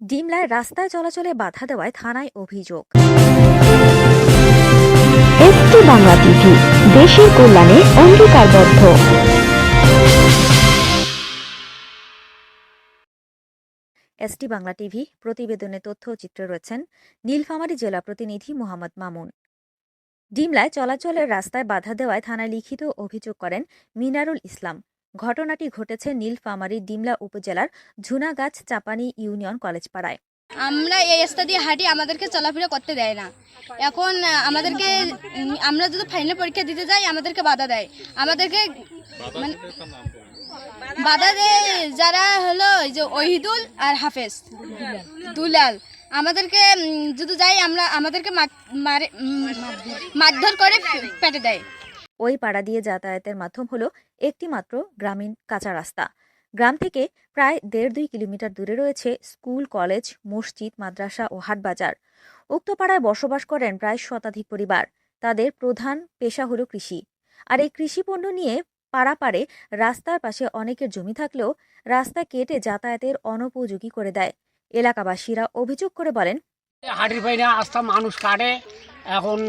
ডিমলায় রাস্তায় চলাচলে বাধা দেওয়ায় থানায় অভিযোগ। এসটি বাংলা টিভি দেশের কল্যাণে অঙ্গীকারবদ্ধ। এসটি বাংলা টিভি প্রতিবেদনে তথ্য চিত্রে রয়েছেন নীলফামারী জেলা প্রতিনিধি মোহাম্মদ মামুন। ডিমলায় চলাচলের রাস্তায় বাধা দেওয়ায় থানায় লিখিত অভিযোগ করেন মিনারুল ইসলাম। ঘটনাটি ঘটেছে নীলফামারী ডিমলা উপজেলার ঝুনাগাছ চাপানি ইউনিয়ন কলেজ পাড়ায়। আমরা এই রাস্তা দিয়ে হাঁটি আমাদেরকে চলাফেরা করতে দেয় না। এখন আমাদেরকে আমরা যদি ফাইনাল পরীক্ষা দিতে যাই, আমাদেরকে বাধা দেয়। আমাদেরকে মানে বাধা দেয় যারা হলো যে ওহিদুল আর হাফেজ, দুলাল। আমাদেরকে যদি যাই, আমরা, আমাদেরকে মার- মারে মারধর করে পেটে দেয়। ওই পাড়া দিয়ে যাতায়াতের মাধ্যম হলো একটি মাত্র গ্রামীণ কাঁচা রাস্তা। গ্রাম থেকে প্রায় দেড় দুই কিলোমিটার দূরে রয়েছে স্কুল, কলেজ, মসজিদ, মাদ্রাসা ও হাটবাজার উক্ত পাড়ায় বসবাস করেন প্রায় শতাধিক পরিবার। তাদের প্রধান পেশা হলো কৃষি। আর এই কৃষি পণ্য নিয়ে পাড়াপাড়ে রাস্তার পাশে অনেকের জমি থাকলেও রাস্তা কেটে যাতায়াতের অনুপযোগী করে দেয়। এলাকাবাসীরা অভিযোগ করে বলেন হাঁটির পাই আস্তা মানুষ কাটে এখন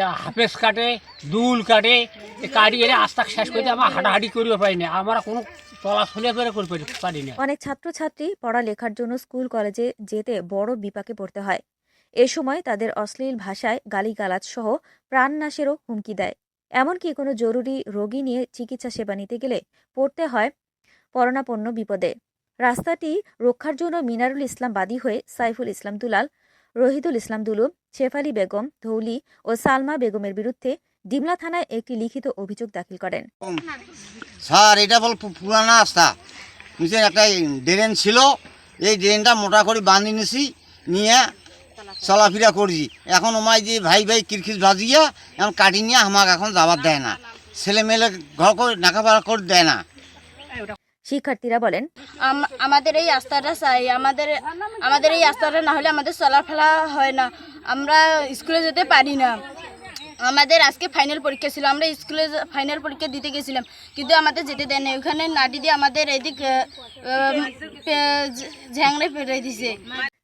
হাফেজ কাটে, দুল কাটে, এ কাটি এনে আস্তা শেষ করে আমরা হাঁটাহাঁটি করিও পাই না। আমরা কোনো পারি- পারি অনেক ছাত্রছাত্রী পড়ালেখার জন্য স্কুল, কলেজে যেতে বড় বিপাকে পড়তে হয়। এ সময় তাদের অশ্লীল ভাষায় গালিগালাজ সহ প্রাণনাশেরও হুমকি দেয়। এমনকি কোনো জরুরি রোগী নিয়ে চিকিৎসা সেবা নিতে গেলে পড়তে হয় পরনাপন্ন বিপদে। রাস্তাটি রক্ষার জন্য মিনারুল ইসলাম বাদী হয়ে সাইফুল ইসলাম দুলাল রহিদুল ইসলাম দুলু শেফালি বেগম, ধৌলি ও সালমা বেগমের বিরুদ্ধে ডিমলা থানায় একটি লিখিত অভিযোগ দাখিল করেন। স্যার, এটা বল পুরানা রাস্তা। নিচে একটা ড্রেন ছিল, এই ড্রেনটা মোটা করে বাঁধি নিছি, নিয়ে চলাফেরা করছি। এখন ওমাই যে ভাই ভাই কিরকির বাজিয়া এখন কাটি নিয়ে আমাকে এখন যাবার দেয় না। ছেলে মেলে ঘর করে লেখাপড়া করে দেয় না। শিক্ষার্থীরা বলেন আমাদের এই আস্থাটা চাই আমাদের আমাদের এই আস্থাটা না হলে আমাদের চলাফেরা হয় না। আমরা স্কুলে যেতে পারি না। আমাদের আজকে ফাইনাল পরীক্ষা ছিল আমরা স্কুলে ফাইনাল পরীক্ষা দিতে গেছিলাম কিন্তু আমাদের যেতে দেয় না ওখানে নাটি দিয়ে আমাদের এদিক ঝ্যাংড়ে ফেলে দিছে।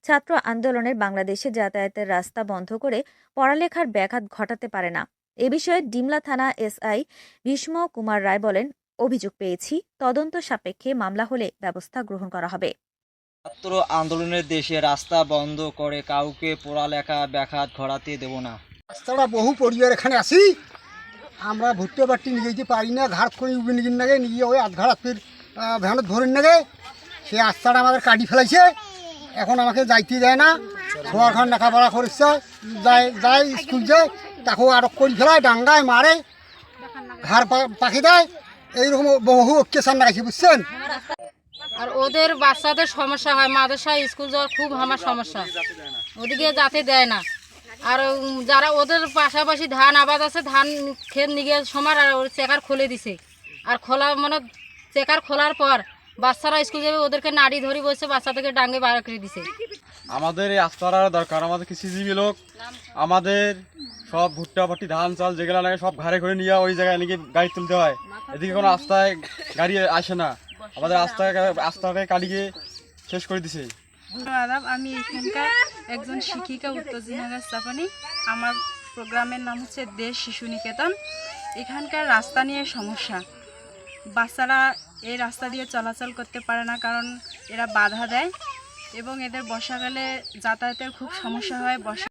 ছাত্র আন্দোলনের বাংলাদেশে যাতায়াতের রাস্তা বন্ধ করে পড়ালেখার ব্যাঘাত ঘটাতে পারে না। এ বিষয়ে ডিমলা থানা এসআই ভীষ্ম কুমার রায় বলেন অভিযোগ পেয়েছি তদন্ত সাপেক্ষে মামলা হলে ব্যবস্থা গ্রহণ করা হবে। ছাত্র আন্দোলনের দেশে রাস্তা বন্ধ করে কাউকে পড়ালেখা ব্যাঘাত ঘটাতে দেব না। রাস্তাটা বহু পরিবার এখানে আসি আমরা ভুট্টে বাট্টি নিয়ে যেতে পারি না ঘাট করে উবে নিয়ে নাগে নিয়ে ওই আধ ঘাট ফির ভ্যানত ধরে নাগে সে রাস্তাটা আমাদের কাটি ফেলাইছে। এখন আমাকে যাইতে দেয় না। সবার লেখাপড়া করেছে যায় যায় স্কুল যায় তাকেও আটক করে ফেলায় ডাঙ্গায় মারে ঘাড় পা- পাখি দেয়। এইরকম বহু অত্যাচার রাখি, বুঝছেন? আর ওদের বাচ্চাদের সমস্যা হয় মাদ্রাসায় স্কুল যাওয়ার খুব আমার সমস্যা। ওদিকে যাতে দেয় না। আর যারা ওদের পাশাপাশি ধান আবাদ আছে, ধান খেত নিয়ে সমার আর ওর চেকার খুলে দিছে। আর খোলা মানে চেকার খোলার পর বাচ্চারা স্কুল যাবে ওদেরকে নাড়ি ধরি বসে বাচ্চাদেরকে ডাঙ্গে বার করে দিছে। আমাদের এই আস্তারা দরকার আমাদের কৃষিজীবী লোক? আমাদের সব ভুট্টা ভুট্টি ধান চাল যেগুলো লাগে সব ঘাড়ে করে নিয়ে ওই জায়গায় নাকি গাড়ি তুলতে হয়। এদিকে কোনো রাস্তায় গাড়ি আসে না। আমাদের রাস্তায় রাস্তাকে কাটিয়ে শেষ করে দিছে। আদাব আমি এখানকার একজন শিক্ষিকা উত্তর চাপানি আমার প্রোগ্রামের নাম হচ্ছে দেশ শিশু নিকেতন। এখানকার রাস্তা নিয়ে সমস্যা। বাচ্চারা এই রাস্তা দিয়ে চলাচল করতে পারে না, কারণ এরা বাধা দেয় এবং এদের বর্ষাকালে যাতায়াতের খুব সমস্যা হয়, বর্ষা